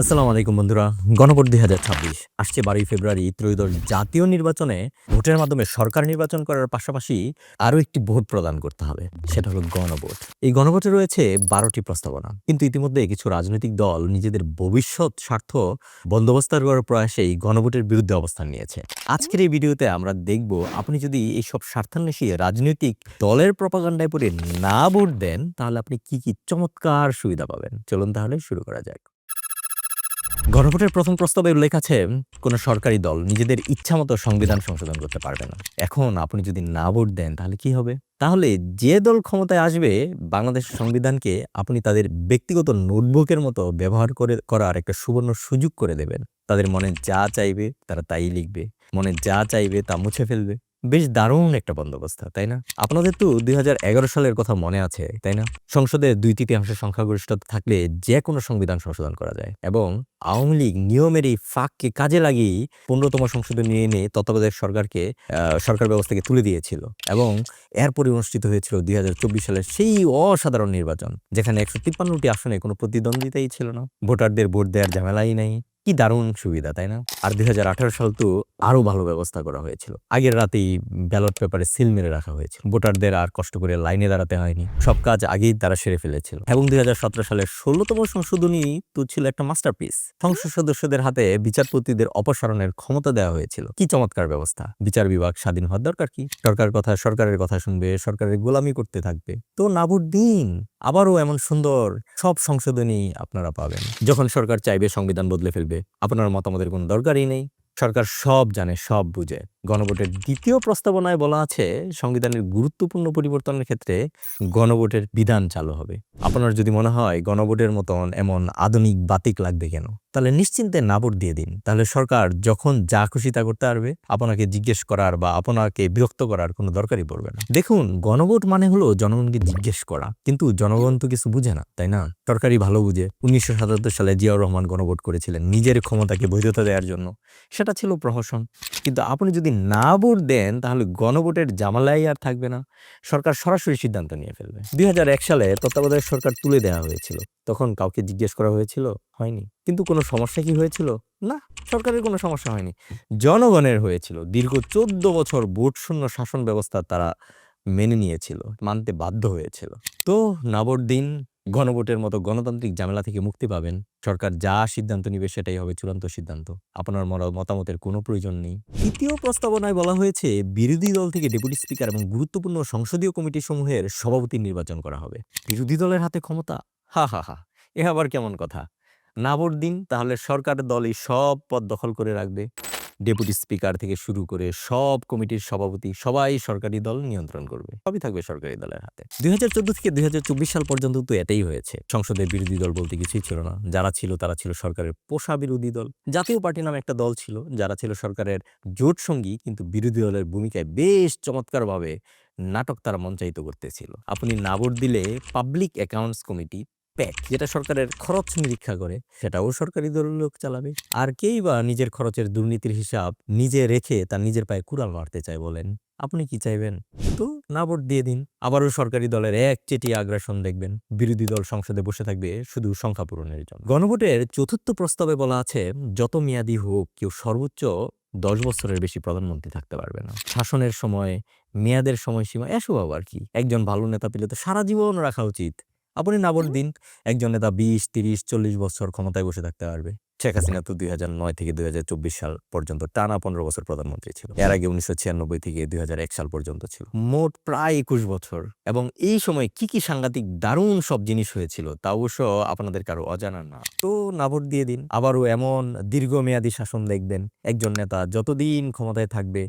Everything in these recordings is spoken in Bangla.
আসসালামু আলাইকুম বন্ধুরা, গণভোট দুই হাজার ছাব্বিশ। আসছে বারোই ফেব্রুয়ারি, ত্রয়োদশ জাতীয় নির্বাচনে ভোটের মাধ্যমে সরকার নির্বাচন করার পাশাপাশি আরও একটি ভোট প্রদান করতে হবে, সেটা হলো গণভোট। এই গণভোটে রয়েছে বারোটি প্রস্তাবনা, কিন্তু ইতিমধ্যে কিছু রাজনৈতিক দল নিজেদের ভবিষ্যৎ স্বার্থ বন্দোবস্ত করার প্রয়াসে এই গণভোটের বিরুদ্ধে অবস্থান নিয়েছে। আজকের এই ভিডিওতে আমরা দেখব, আপনি যদি এইসব স্বার্থান্বেষী রাজনৈতিক দলের প্রপাগান্ডায় পড়ে না ভোট দেন, তাহলে আপনি কি কি চমৎকার সুবিধা পাবেন? চলুন তাহলে শুরু করা যাক। গণভোটের প্রথম প্রস্তাবে উল্লেখ আছে, কোনো সরকারি দল নিজেদের ইচ্ছামতো সংবিধান সংশোধন করতে পারবে না। এখন আপনি যদি না ভোট দেন, তাহলে কি হবে? তাহলে যে দল ক্ষমতায় আসবে, বাংলাদেশ সংবিধানকে আপনি তাদের ব্যক্তিগত নোটবুকের মতো ব্যবহার করে, করার একটা সুবর্ণ সুযোগ করে দেবেন। তাদের মনে যা চাইবে, তারা তাই লিখবে। মনে যা চাইবে, তা মুছে ফেলবে। বেশ দারুণ একটা বন্দোবস্ত, তাই না? আপনাদের তো দু হাজার এগারো সালের কথা মনে আছে, তাই না? সংসদে দুই তৃতীয়াংশের সংখ্যাগরিষ্ঠতা থাকলে যে কোনো সংবিধান সংশোধন করা যায় এবং আওয়ামী লীগ নিয়মের এই ফাঁককে কাজে লাগিয়ে পনেরোতম সংসদে নিয়ে এনে তত্ত্বাবধায়ক সরকারকে সরকার ব্যবস্থাকে তুলে দিয়েছিল এবং এরপরে অনুষ্ঠিত হয়েছিল দুই হাজার চব্বিশ সালের সেই অসাধারণ নির্বাচন, যেখানে একশো তিপ্পান্নটি আসনে কোনো প্রতিদ্বন্দ্বিতাই ছিল না। ভোটারদের ভোট দেওয়ার ঝামেলাই নাই কি দারুণ সুবিধা, তাই না? আর দুই হাজার আঠারো সাল তো আরও ভালো ব্যবস্থা করা হয়েছিল। আগের রাতেই ব্যালট পেপারে সিল মেরে রাখা হয়েছিল। ভোটারদের আর কষ্ট করে লাইনে দাঁড়াতে হয়নি। সব কাজ আগেই তারা সেরে ফেলেছিল। এবং দুই সালের ষোলোতম সংশোধনী তো ছিল একটা মাস্টারপিস। সংসদ সদস্যদের হাতে বিচারপতিদের অপসারণের ক্ষমতা দেওয়া হয়েছিল। কি চমৎকার ব্যবস্থা! বিচার বিভাগ স্বাধীন হওয়ার দরকার কি? সরকার কথা, সরকারের কথা শুনবে, সরকারের গোলামি করতে থাকবে। তো না ভোট দিন আবারও এমন সুন্দর সব সংশোধনী আপনারা পাবেন। যখন সরকার চাইবে, সংবিধান বদলে ফেলবে, আপনার মতামতের কোনো দরকারই নেই। সরকার সব জানে, সব বুঝে। গণভোটের দ্বিতীয় প্রস্তাবনায় বলা আছে, সংবিধানের গুরুত্বপূর্ণ পরিবর্তনের ক্ষেত্রে গণভোটের বিধান চালু হবে। আপনার যদি মনে হয় গণভোটের মতন এমন আধুনিক বাতিক লাগবে কেন, তাহলে নিশ্চিন্তে না ভোট দিয়ে দিন। তাহলে সরকার যখন যা খুশি তা করতে পারবে, আপনাকে জিজ্ঞেস করার বা আপনাকে বিরক্ত করার কোনো দরকারই পড়বে না। দেখুন, গণভোট মানে হলো জনগণকে জিজ্ঞেস করা, কিন্তু জনগণ তো কিছু বুঝে না, তাই না? সরকারই ভালো বুঝে। উনিশশো সাতাত্তর সালে জিয়াউর রহমান গণভোট করেছিলেন নিজের ক্ষমতাকে বৈধতা দেওয়ার জন্য। সেটা ছিল প্রহসন। কিন্তু আপনি যদি না ভোট দেন, তাহলে গণভোটের জামালাই আর থাকবে না। সরকার সরাসরি সিদ্ধান্ত নিয়ে ফেলবে। দু হাজার এক সালে তত্ত্বাবধায়ক সরকার তুলে দেওয়া হয়েছিল। তখন কাউকে জিজ্ঞেস করা হয়েছিল, হয়নি। কিন্তু কোনো সমস্যা কি হয়েছিল? না, সরকারের কোনো সমস্যা হয়নি। জনগণের হয়েছিল। দীর্ঘ চোদ্দ বছর ভোট শূন্য শাসন ব্যবস্থা তারা মেনে নিয়েছিল, মানতে বাধ্য হয়েছিল। তো না ভোট দিন গণভোটের মতো গণতান্ত্রিক ঝামেলা থেকে মুক্তি পাবেন। সরকার যা সিদ্ধান্ত নিবে সেটাই হবে চূড়ান্ত সিদ্ধান্ত। আপনার মতামতের কোনো প্রয়োজন নেই। তৃতীয় প্রস্তাবনায় বলা হয়েছে, বিরোধী দল থেকে ডেপুটি স্পিকার এবং গুরুত্বপূর্ণ সংসদীয় কমিটি সমূহের সভাপতি নির্বাচন করা হবে। বিরোধী দলের হাতে ক্ষমতা? হা হা হা। এ আবার কেমন কথা? না দিন, তাহলে সরকার দলই সব পদ দখল করে রাখবে। ডেপুটি স্পিকার থেকে শুরু করে সব কমিটির সভাপতি, সবাই সরকারি দল নিয়ন্ত্রণ করবে। সবই থাকবে সরকারি দলের হাতে। দুই হাজার চোদ্দ থেকে দুই সাল পর্যন্ত তো এটাই হয়েছে। সংসদের বিরোধী দল বলতে কিছুই ছিল না। যারা ছিল, তারা ছিল সরকারের পোষা বিরোধী দল। জাতীয় পার্টি নামে একটা দল ছিল, যারা ছিল সরকারের জোট সঙ্গী, কিন্তু বিরোধী দলের ভূমিকায় বেশ চমৎকারভাবে নাটক তারা মঞ্চায়িত করতেছিল। আপনি না দিলে পাবলিক অ্যাকাউন্টস কমিটি প্যাক, যেটা সরকারের খরচ নিরীক্ষা করে, সেটাও সরকারি দলের লোক চালাবে। আর কেই বা নিজের খরচের দুর্নীতির হিসাব নিজে রেখে তার নিজের পায়ে কুড়াল মারতে চায় বলেন। আপনি কি চাইবেন? তো না ভোট দিয়ে দিন। আবারও সরকারি দলের এক চেটি আগ্রাসন দেখবেন। বিরোধী দল সংসদে বসে থাকবে শুধু সংখ্যা পূরণের জন্য। গণভোটের চতুর্থ প্রস্তাবে বলা আছে, যত মেয়াদি হোক, কেউ সর্বোচ্চ দশ বছরের বেশি প্রধানমন্ত্রী থাকতে পারবে না। শাসনের সময়, মেয়াদের সময়সীমা এসব আবার কি? একজন ভালো নেতা পেলে তো সারা জীবন রাখা উচিত। আপনি না ভোট দিন একজন নেতা বিশ, তিরিশ, চল্লিশ বছর ক্ষমতায় বসে থাকতে পারবে। শেখ হাসিনা তো দুই হাজার নয় থেকে দুই হাজার চব্বিশ সাল পর্যন্ত টানা পনেরো বছর প্রধানমন্ত্রী ছিল। এর আগে উনিশশো ছিয়ানব্বই থেকে দুই হাজার এক সাল পর্যন্ত ছিল। মোট প্রায় একুশ বছর। এবং এই সময় কি কি সাংঘাতিক দারুণ সব জিনিস হয়েছিল তা অবশ্য আপনাদের কারও অজানা না। তো না ভোট দিয়ে দিন। আবারও এমন দীর্ঘমেয়াদী শাসন দেখবেন। একজন নেতা যতদিন ক্ষমতায় থাকবে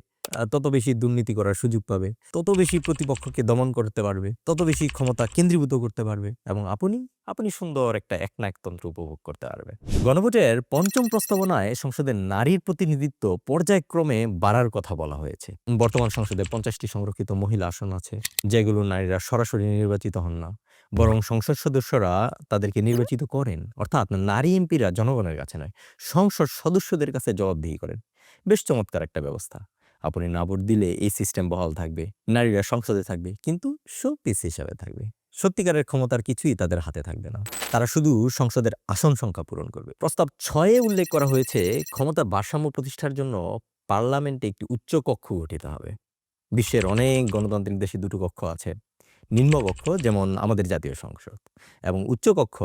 তত বেশি দুর্নীতি করার সুযোগ পাবে, তত বেশি প্রতিপক্ষকে দমন করতে পারবে, তত বেশি ক্ষমতা কেন্দ্রীভূত করতে পারবে এবং আপনি আপনি সুন্দর একটা একনায়কতন্ত্র উপভোগ করতে পারবে। গণভোটের পঞ্চম প্রস্তাবনায় সংসদের নারীর প্রতিনিধিত্ব পর্যায়ক্রমে বাড়ার কথা বলা হয়েছে। বর্তমান সংসদে পঞ্চাশটি সংরক্ষিত মহিলা আসন আছে, যেগুলো নারীরা সরাসরি নির্বাচিত হন না, বরং সংসদ সদস্যরা তাদেরকে নির্বাচিত করেন, অর্থাৎ নারী এমপিরা জনগণের কাছে নয়, সংসদ সদস্যদের কাছে জবাবদিহি করেন। বেশ চমৎকার একটা ব্যবস্থা। আপনি না ভোট দিলে এই সিস্টেম বহাল থাকবে, নারীরা সংসদে থাকবে, কিন্তু শোপিস হিসাবে থাকবে। সত্যিকারের ক্ষমতার কিছুই তাদের হাতে থাকবে না। তারা শুধু সংসদের আসন সংখ্যা পূরণ করবে। প্রস্তাব ছয়ে উল্লেখ করা হয়েছে ক্ষমতার ভারসাম্য প্রতিষ্ঠার জন্য পার্লামেন্টে একটি উচ্চ কক্ষ গঠিত হবে। বিশ্বের অনেক গণতান্ত্রিক দেশে দুটো কক্ষ আছে। নিম্নকক্ষ যেমন আমাদের জাতীয় সংসদ এবং উচ্চকক্ষ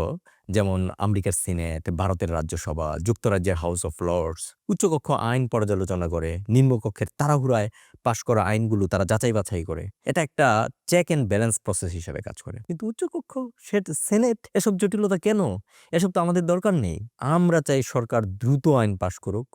যেমন আমেরিকার সিনেট, ভারতের রাজ্যসভা, যুক্তরাজ্যের হাউস অফ লর্ডস, উচ্চকক্ষ আইন পর্যালোচনা করে, নিম্নকক্ষের তাড়াহুড়ায় পাশ করা আইনগুলো তারা যাচাই বাছাই করে। এটা একটা চেক অ্যান্ড ব্যালেন্স প্রসেস হিসেবে কাজ করে। কিন্তু উচ্চকক্ষ সেনেট, এসব জটিলতা কেন? এসব তো আমাদের দরকার নেই। আমরা চাই সরকার দ্রুত আইন পাশ করুক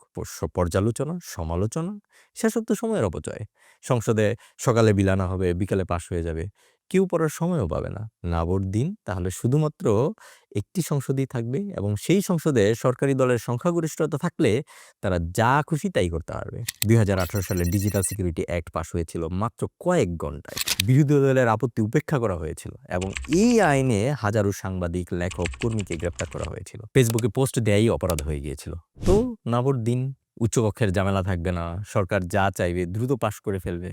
পর্যালোচনা, সমালোচনা, সেসব তো সময়ের অপচয়। সংসদে সকালে বিলানা হবে, বিকালে পাশ হয়ে যাবে। কেউ পড়ার সময়ও পাবে না। না ভোট দিন, তাহলে শুধুমাত্র একটি সংসদই থাকবে এবং সেই সংসদে সরকারি দলের সংখ্যাগরিষ্ঠতা থাকলে তারা যা খুশি তাই করতে পারবে। দুই হাজার আঠারো সালে ডিজিটাল সিকিউরিটি অ্যাক্ট পাশ হয়েছিল মাত্র কয়েক ঘন্টায় বিরোধী দলের আপত্তি উপেক্ষা করা হয়েছিল এবং এই আইনে হাজারো সাংবাদিক, লেখক, কর্মীকে গ্রেপ্তার করা হয়েছিল। ফেসবুকে পোস্ট দেয়াই অপরাধ হয়ে গিয়েছিল। তো না ভোট দিন, উচ্চকক্ষের ঝামেলা থাকবে না, সরকার যা চাইবে দ্রুত পাশ করে ফেলবে।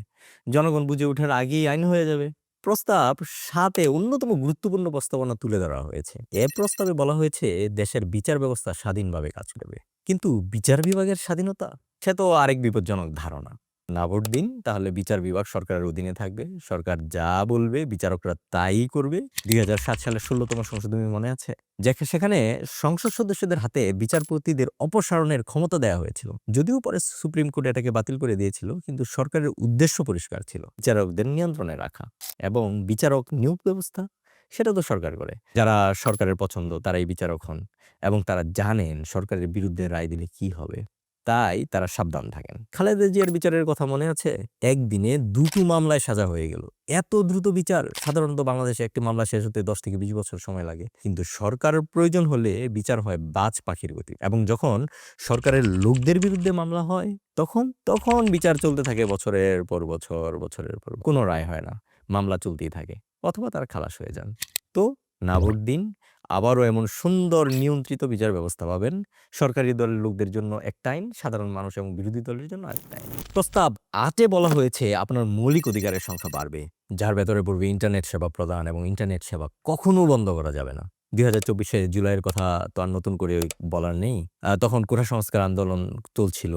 জনগণ বুঝে ওঠার আগেই আইন হয়ে যাবে। প্রস্তাব সাথে অন্যতম গুরুত্বপূর্ণ প্রস্তাবনা তুলে ধরা হয়েছে। এ প্রস্তাবে বলা হয়েছে, দেশের বিচার ব্যবস্থা স্বাধীনভাবে কাজ করবে। কিন্তু বিচার বিভাগের স্বাধীনতা? সে তো আরেক বিপজ্জনক ধারণা। না ভোট দিন, তাহলে বিচার বিভাগ সরকারের অধীনে থাকবে। সরকার যা বলবে, বিচারকরা তাই করবে। দুই হাজার সাত সালের ষোলোতম সংশোধনী মনে আছে? সেখানে সংসদ সদস্যদের হাতে বিচারপতিদের অপসারণের ক্ষমতা দেওয়া হয়েছিল। যদিও পরে সুপ্রিম কোর্ট এটাকে বাতিল করে দিয়েছিল, কিন্তু সরকারের উদ্দেশ্য পরিষ্কার ছিল, বিচারকদের নিয়ন্ত্রণে রাখা এবং বিচারক নিয়োগ ব্যবস্থা, সেটা তো সরকার করে। যারা সরকারের পছন্দ, তারাই বিচারক হন এবং তারা জানেন সরকারের বিরুদ্ধে রায় দিলে কি হবে। তাই তারা সাবধান থাকেন। খালেদা জিয়ার বিচারের কথা মনে আছে? একদিনে দুটো মামলায় সাজা হয়ে গেল। এত দ্রুত বিচার, সাধারণত বাংলাদেশে একটি মামলা শেষ হতে দশ থেকে বিশ বছর সময় লাগে। কিন্তু সরকারের প্রয়োজন হলে বিচার হয় বাজ পাখির গতি। এবং যখন সরকারের লোকদের বিরুদ্ধে মামলা হয়, তখন তখন বিচার চলতে থাকে বছরের পর বছর, বছরের পর কোনো রায় হয় না। মামলা চলতেই থাকে। অথবা তারা খালাস হয়ে যান। তো না ভোট দিন আবারও এমন সুন্দর নিয়ন্ত্রিত বিচার ব্যবস্থা পাবেন। সরকারি দলের লোকদের জন্য একটা আইন, সাধারণ মানুষ এবং বিরোধী দলের জন্য আরেকটা আইন। প্রস্তাব আটে বলা হয়েছে আপনার মৌলিক অধিকারের সংখ্যা বাড়বে, যার ভেতরে পড়বে ইন্টারনেট সেবা প্রদান এবং ইন্টারনেট সেবা কখনো বন্ধ করা যাবে না। দুই হাজার চব্বিশে জুলাইয়ের কথা তো আর নতুন করে বলার নেই। তখন কোঠা সংস্কার আন্দোলন চলছিল,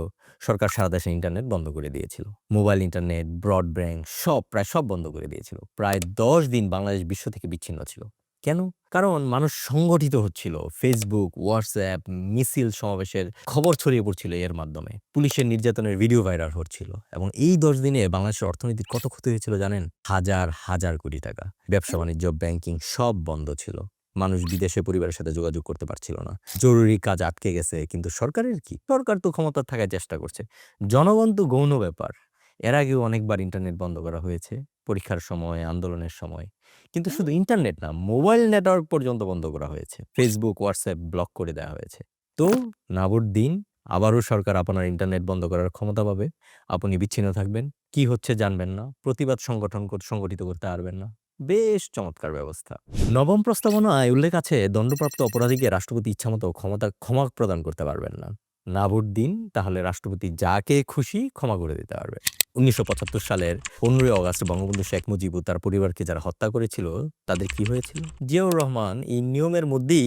সরকার সারা দেশে ইন্টারনেট বন্ধ করে দিয়েছিল। মোবাইল ইন্টারনেট, ব্রডব্যান্ড সব, প্রায় সব বন্ধ করে দিয়েছিল। প্রায় দশ দিন বাংলাদেশ বিশ্ব থেকে বিচ্ছিন্ন ছিল। কেন? কারণ মানুষ সংগঠিত হচ্ছিল। ফেসবুক হোয়াটসঅ্যাপ মিছিল সমাবেশের খবর ছড়িয়ে পড়ছিল এর মাধ্যমে। পুলিশের নির্যাতনের ভিডিও ভাইরাল হচ্ছিল এবং এই দশ দিনে বাংলাদেশের অর্থনীতির কত ক্ষতি হয়েছিল জানেন? হাজার হাজার কোটি টাকা। ব্যবসা, বাণিজ্য ব্যাংকিং সব বন্ধ ছিল। মানুষ বিদেশে পরিবারের সাথে যোগাযোগ করতে পারছিল না। জরুরি কাজ আটকে গেছে, কিন্তু সরকারের কি? সরকার তো ক্ষমতা থাকার চেষ্টা করছে। জনগণ তো গৌণ ব্যাপার। এর আগেও অনেকবার ইন্টারনেট বন্ধ করা হয়েছে পরীক্ষার সময় আন্দোলনের সময়। কিন্তু শুধু ইন্টারনেট না মোবাইল নেটওয়ার্ক পর্যন্ত বন্ধ করা হয়েছে। ফেসবুক হোয়াটসঅ্যাপ ব্লক করে দেওয়া হয়েছে। তো না ভোট দিন আবারও সরকার আপনার ইন্টারনেট বন্ধ করার ক্ষমতা পাবে। আপনি বিচ্ছিন্ন থাকবেন কি হচ্ছে জানবেন না প্রতিবাদ সংগঠন সংগঠিত করতে পারবেন না। বেশ চমৎকার ব্যবস্থা। নবম প্রস্তাবনায় উল্লেখ আছে দণ্ডপ্রাপ্ত অপরাধীকে রাষ্ট্রপতি ইচ্ছামতো ক্ষমতা ক্ষমা প্রদান করতে পারবেন না। না ভোট দিন তাহলে রাষ্ট্রপতি যাকে খুশি ক্ষমা করে দিতে পারবে। উনিশশো পঁচাত্তর সালের পনেরোই অগাস্ট বঙ্গবন্ধু শেখ মুজিব তার পরিবারকে যারা হত্যা করেছিল, তাদের কি হয়েছিল? জিয়াউর রহমান এই নিয়মের মধ্যেই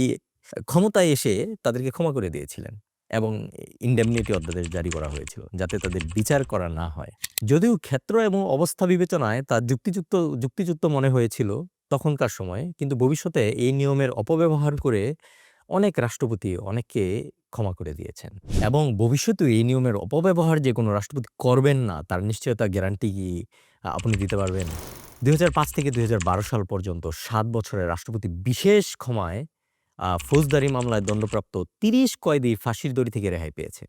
ক্ষমতায় এসে তাদেরকে ক্ষমা করে দিয়েছিলেন এবং ইন্ডেমনিটি অধ্যাদেশ জারি করা হয়েছিল যাতে তাদের বিচার করা না হয়। যদিও ক্ষেত্র এবং অবস্থা বিবেচনায় তা যুক্তিযুক্ত যুক্তিযুক্ত মনে হয়েছিল তখনকার সময়ে, কিন্তু ভবিষ্যতে এই নিয়মের অপব্যবহার করে অনেক রাষ্ট্রপতি অনেককে ক্ষমা করে দিয়েছেন। এবং ভবিষ্যতে এই নিয়মের অপব্যবহার যে কোনো রাষ্ট্রপতি করবেন না, তার নিশ্চয়তা গ্যারান্টি কি আপনি দিতে পারবেন? দু হাজার পাঁচ থেকে দুই সাল পর্যন্ত সাত বছরের রাষ্ট্রপতি বিশেষ ক্ষমায় ফৌজদারি মামলায় দণ্ডপ্রাপ্ত তিরিশ কয়েদি ফাঁসির দড়ি থেকে রেহাই পেয়েছে।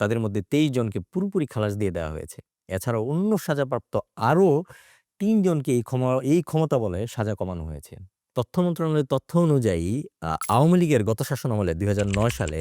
তাদের মধ্যে তেইশ জনকে পুরোপুরি খালাস দিয়ে দেওয়া হয়েছে। এছাড়াও অন্য সাজাপ্রাপ্ত আরও তিনজনকে এই ক্ষমা, এই ক্ষমতা বলে সাজা কমানো হয়েছে। তথ্য মন্ত্রণালয়ের তথ্য অনুযায়ী আওয়ামী লীগের গত শাসন আমলে দুই সালে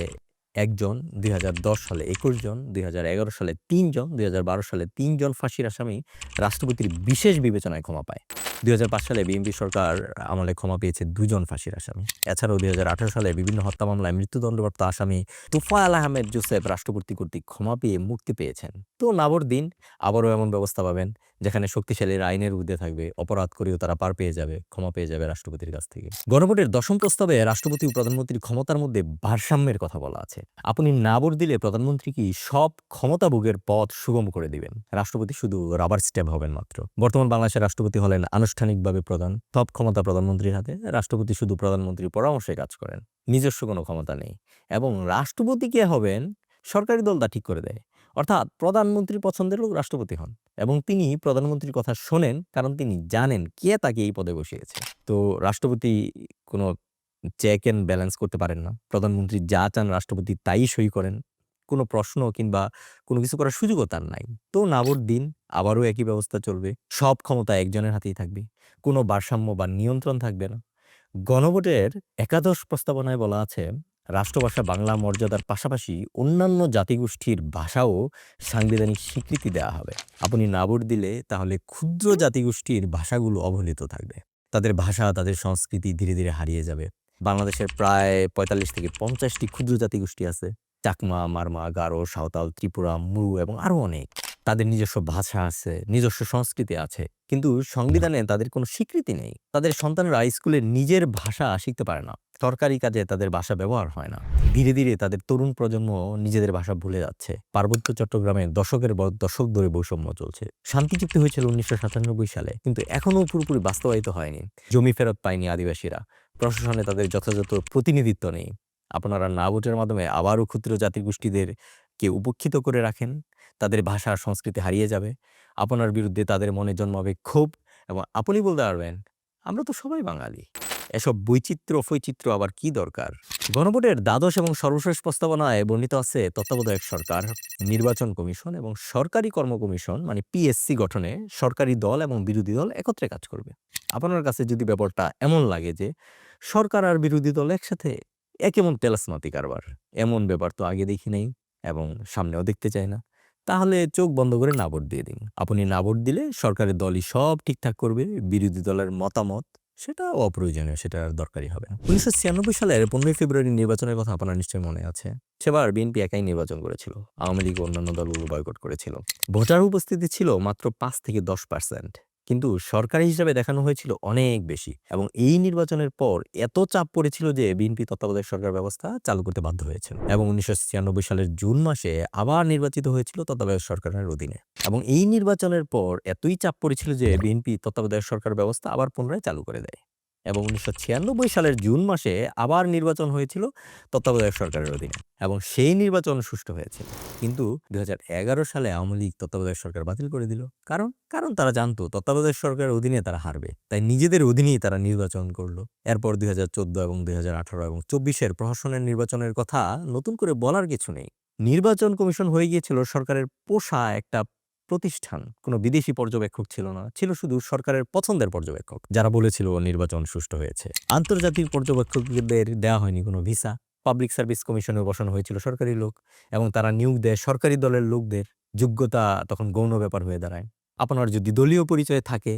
একজন, দুই হাজার দশ সালে একুশ জন, দুই হাজার এগারো সালে তিনজন দুই বারো সালে তিনজন ফাঁসির আসামি রাষ্ট্রপতির বিশেষ বিবেচনায় ক্ষমা পায়। দুই সালে বিএনপি সরকার আমলে ক্ষমা পেয়েছে দুজন ফাঁসির আসামি। এছাড়াও দুই হাজার আঠারো সালে বিভিন্ন হত্যা মামলায় মৃত্যুদণ্ডপ্রাপ্ত আসামি তুফায়াল আহমেদ জোসেফ রাষ্ট্রপতি কর্তৃক ক্ষমা পেয়ে মুক্তি পেয়েছেন। তো নাবর দিন, আবারও এমন ব্যবস্থা পাবেন যেখানে শক্তিশালীর আইনের ঊর্ধ্বে থাকবে, অপরাধ করেও তারা পার পেয়ে যাবে, ক্ষমা পেয়ে যাবে রাষ্ট্রপতির কাছ থেকে। গণভোটের দশম প্রস্তাবে রাষ্ট্রপতি ও প্রধানমন্ত্রীর ক্ষমতার মধ্যে ভারসাম্যের কথা বলা আছে। আপনি না ভোট দিলে প্রধানমন্ত্রী কি সব ক্ষমতা ভোগের পথ সুগম করে দিবেন? রাষ্ট্রপতি শুধু রাবার স্ট্যাম্প হবেন মাত্র। বর্তমান বাংলাদেশের রাষ্ট্রপতি হলেন আনুষ্ঠানিকভাবে প্রধান। সব ক্ষমতা প্রধানমন্ত্রীর হাতে, রাষ্ট্রপতি শুধু প্রধানমন্ত্রীর পরামর্শে কাজ করেন। নিজস্ব কোনো ক্ষমতা নেই। এবং রাষ্ট্রপতি কে হবেন? সরকারি দল তা ঠিক করে দেয়। অর্থাৎ প্রধানমন্ত্রী পছন্দের লোক রাষ্ট্রপতি হন। এবং তিনি প্রধানমন্ত্রীর কথা শোনেন কারণ তিনি জানেন কে তাকে এই পদে বসিয়েছে। তো রাষ্ট্রপতি কোনো চেক অ্যান্ড ব্যালেন্স করতে পারেন না। প্রধানমন্ত্রী যা চান রাষ্ট্রপতি তাই সই করেন। কোনো প্রশ্ন কিংবা কোনো কিছু করার সুযোগও তার নাই। তো না ভোট দিন আবারও একই ব্যবস্থা চলবে। সব ক্ষমতা একজনের হাতেই থাকবে। কোনো ভারসাম্য বা নিয়ন্ত্রণ থাকবে না। গণভোটের একাদশ প্রস্তাবনায় বলা আছে রাষ্ট্রভাষা, বাংলা মর্যাদার পাশাপাশি অন্যান্য জাতিগোষ্ঠীর ভাষাও সাংবিধানিক স্বীকৃতি দেওয়া হবে। আপনি না ভোট দিলে তাহলে ক্ষুদ্র জাতিগোষ্ঠীর ভাষাগুলো অবহেলিত থাকবে। তাদের ভাষা, তাদের সংস্কৃতি ধীরে ধীরে হারিয়ে যাবে। বাংলাদেশের প্রায় পঁয়তাল্লিশ থেকে পঞ্চাশটি ক্ষুদ্র জাতিগোষ্ঠী আছে। চাকমা, মারমা, গারো, সাঁওতাল, ত্রিপুরা মুরু এবং আরও অনেক। তাদের নিজস্ব ভাষা আছে নিজস্ব সংস্কৃতি আছে। কিন্তু সংবিধানে তাদের কোনো স্বীকৃতি নেই। তাদের সন্তানরা স্কুলে নিজের ভাষা শিখতে পারে না। সরকারি কাজে তাদের ভাষা ব্যবহার হয় না। ধীরে ধীরে তাদের তরুণ প্রজন্ম নিজেদের ভাষা ভুলে যাচ্ছে। পার্বত্য চট্টগ্রামে দশকের পর দশক ধরে বৈষম্য চলছে। শান্তি চুক্তি হয়েছিল উনিশশো সাতানব্বই সালে কিন্তু এখনও পুরোপুরি বাস্তবায়িত হয়নি। জমি ফেরত পায়নি আদিবাসীরা। প্রশাসনে তাদের যথাযথ প্রতিনিধিত্ব নেই। আপনারা না ভোটের মাধ্যমে আবারও ক্ষুদ্র জাতিগোষ্ঠীদের কে উপেক্ষিত করে রাখেন, তাদের ভাষা সংস্কৃতি হারিয়ে যাবে। আপনার বিরুদ্ধে তাদের মনে জন্মাবে ক্ষোভ এবং আপনি বলতে পারবেন, আমরা তো সবাই বাঙালি। এসব বৈচিত্র্য ফৈচিত্র্য আবার কি দরকার? গণভোটের দ্বাদশ এবং সর্বশেষ প্রস্তাবনায় বর্ণিত আছে তত্ত্বাবধায়ক সরকার, নির্বাচন কমিশন এবং সরকারি কর্ম কমিশন মানে পিএসসি গঠনে সরকারি দল এবং বিরোধী দল একত্রে কাজ করবে। আপনার কাছে যদি ব্যাপারটা এমন লাগে যে সরকার আর বিরোধী দল একসাথে এ কেমন তেলাসমাতি কারবার। এমন ব্যাপার তো আগে দেখি নাই। এবং সামনেও দেখতে চায় না। তাহলে চোখ বন্ধ করে না ভোট দিয়ে দিন। আপনি না ভোট দিলে সরকারের দলই সব ঠিকঠাক করবে, বিরোধী দলের মতামত সেটা অপ্রয়োজনীয়, সেটা আর দরকারই হবে না। উনিশশো ছিয়ানব্বই সালের পনেরোই ফেব্রুয়ারি নির্বাচনের কথা আপনার নিশ্চয়ই মনে আছে। সেবার বিএনপি একাই নির্বাচন করেছিল, আওয়ামী লীগ অন্যান্য দলগুলো বয়কট করেছিল। ভোটার উপস্থিতি ছিল মাত্র পাঁচ থেকে দশ পার্সেন্ট কিন্তু সরকারি হিসাবে দেখানো হয়েছিল অনেক বেশি এবং এই নির্বাচনের পর এত চাপ পড়েছিল যে বিএনপি তত্ত্বাবধায়ক সরকার ব্যবস্থা চালু করতে বাধ্য হয়েছিল এবং উনিশশো ছিয়ানব্বই সালের জুন মাসে আবার নির্বাচিত হয়েছিল তত্ত্বাবধায়ক সরকারের অধীনে এবং এই নির্বাচনের পর এতই চাপ পড়েছিল যে বিএনপি তত্ত্বাবধায়ক সরকার ব্যবস্থা আবার পুনরায় চালু করে দেয়। এবং উনিশশো ছিয়ানব্বই সালের জুন মাসে আবার নির্বাচন হয়েছিল তত্ত্বাবধায়ক সরকারের অধীনে এবং সেই নির্বাচন সুষ্ঠু হয়েছিল। কিন্তু দু হাজার এগারো সালে আওয়ামী লীগ তত্ত্বাবধায়ক সরকার বাতিল করে দিল। কারণ কারণ তারা জানতো তত্ত্বাবধায়ক সরকারের অধীনে তারা হারবে, তাই নিজেদের অধীনেই তারা নির্বাচন করল। এরপর দুই হাজার চোদ্দ এবং দুই হাজার আঠারো এবং চব্বিশের প্রশাসনের নির্বাচনের কথা নতুন করে বলার কিছু নেই। নির্বাচন কমিশন হয়ে গিয়েছিল সরকারের পোষা একটা প্রতিষ্ঠান, কোনো বিদেশি পর্যবেক্ষক ছিল না। ছিল শুধু সরকারের পছন্দের পর্যবেক্ষক, যারা বলেছিল নির্বাচন সুষ্ঠু হয়েছে। আন্তর্জাতিক পর্যবেক্ষকদের দেওয়া হয়নি কোনো ভিসা। পাবলিক সার্ভিস কমিশনে বসানো হয়েছিল সরকারি লোক এবং তারা নিয়োগ দেয় সরকারি দলের লোকদের। যোগ্যতা তখন গৌণ ব্যাপার হয়ে দাঁড়ায়। আপনার যদি দলীয় পরিচয় থাকে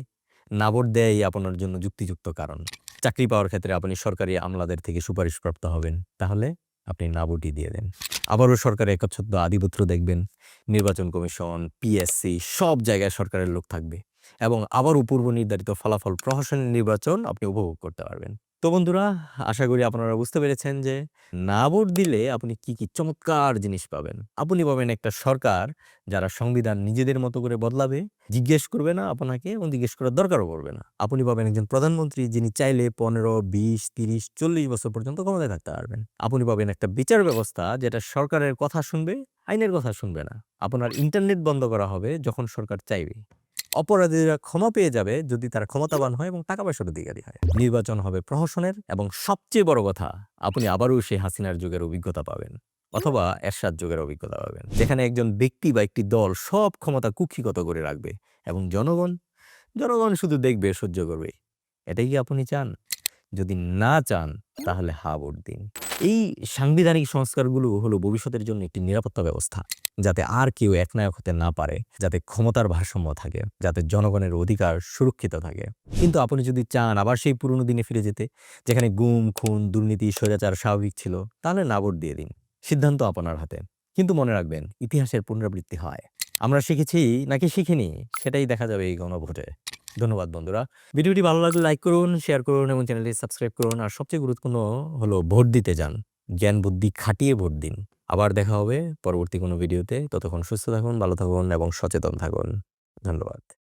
না ভোট দেয় আপনার জন্য যুক্তিযুক্ত কারণ। চাকরি পাওয়ার ক্ষেত্রে আপনি সরকারি আমলাদের থেকে সুপারিশপ্রাপ্ত হবেন। তাহলে আপনি না ভোটই দিয়ে দেন। আবারও সরকারের একচ্ছত্র আধিপত্য দেখবেন। নির্বাচন কমিশন পিএসসি সব জায়গায় সরকারের লোক থাকবে এবং আবারও পূর্ব নির্ধারিত ফলাফল প্রহসনের নির্বাচন আপনি উপভোগ করতে পারবেন। তো বন্ধুরা, আশা করি আপনারা বুঝতে পেরেছেন যে না ভোট দিলে আপনি কি কি চমৎকার জিনিস পাবেন। আপনি পাবেন একটা সরকার যারা সংবিধান নিজেদের মতো করে বদলাবে, জিজ্ঞেস করবে না আপনাকে এবং জিজ্ঞেস করার দরকারও পড়বে না। আপনি পাবেন একজন প্রধানমন্ত্রী যিনি চাইলে পনেরো, বিশ, তিরিশ, চল্লিশ বছর পর্যন্ত ক্ষমতায় থাকতে পারবেন। আপনি পাবেন একটা বিচার ব্যবস্থা যেটা সরকারের কথা শুনবে, আইনের কথা শুনবে না। আপনার ইন্টারনেট বন্ধ করা হবে যখন সরকার চাইবে। অপরাধীরা ক্ষমা পেয়ে যাবে যদি তারা ক্ষমতাবান হয় এবং টাকা পয়সার অধিকারী হয়। নির্বাচন হবে প্রহসনের এবং সবচেয়ে বড় কথা আপনি আবারও সেই হাসিনার যুগের অভিজ্ঞতা পাবেন অথবা এরশাদ যুগের অভিজ্ঞতা পাবেন যেখানে একজন ব্যক্তি বা একটি দল সব ক্ষমতা কুক্ষিগত করে রাখবে এবং জনগণ জনগণ শুধু দেখবে সহ্য করবে। এটাই কি আপনি চান? যদি না চান, তাহলে হা ভোট দিন। এই সাংবিধানিক সংস্কারগুলো হলো ভবিষ্যতের জন্য একটি নিরাপত্তা ব্যবস্থা, যাতে আর কেউ একনায়ক হতে না পারে, যাতে ক্ষমতার ভারসাম্য থাকে, যাতে জনগণের অধিকার সুরক্ষিত থাকে। কিন্তু আপনি যদি চান আবার সেই পুরনো দিনে ফিরে যেতে, যেখানে গুম, খুন, দুর্নীতি, স্বৈরাচার স্বাভাবিক ছিল, তাহলে না ভোট দিয়ে দিন। সিদ্ধান্ত আপনার হাতে। কিন্তু মনে রাখবেন, ইতিহাসের পুনরাবৃত্তি হয়। আমরা শিখেছি নাকি শিখিনি, সেটাই দেখা যাবে এই গণভোটে। ধন্যবাদ বন্ধুরা। ভিডিওটি ভালো লাগলে লাইক করুন শেয়ার করুন এবং চ্যানেলটি সাবস্ক্রাইব করুন। আর সবচেয়ে গুরুত্বপূর্ণ হলো ভোট দিতে যান। জ্ঞান বুদ্ধি খাটিয়ে ভোট দিন। আবার দেখা হবে পরবর্তী কোনো ভিডিওতে। ততক্ষণ সুস্থ থাকুন, ভালো থাকুন এবং সচেতন থাকুন। ধন্যবাদ।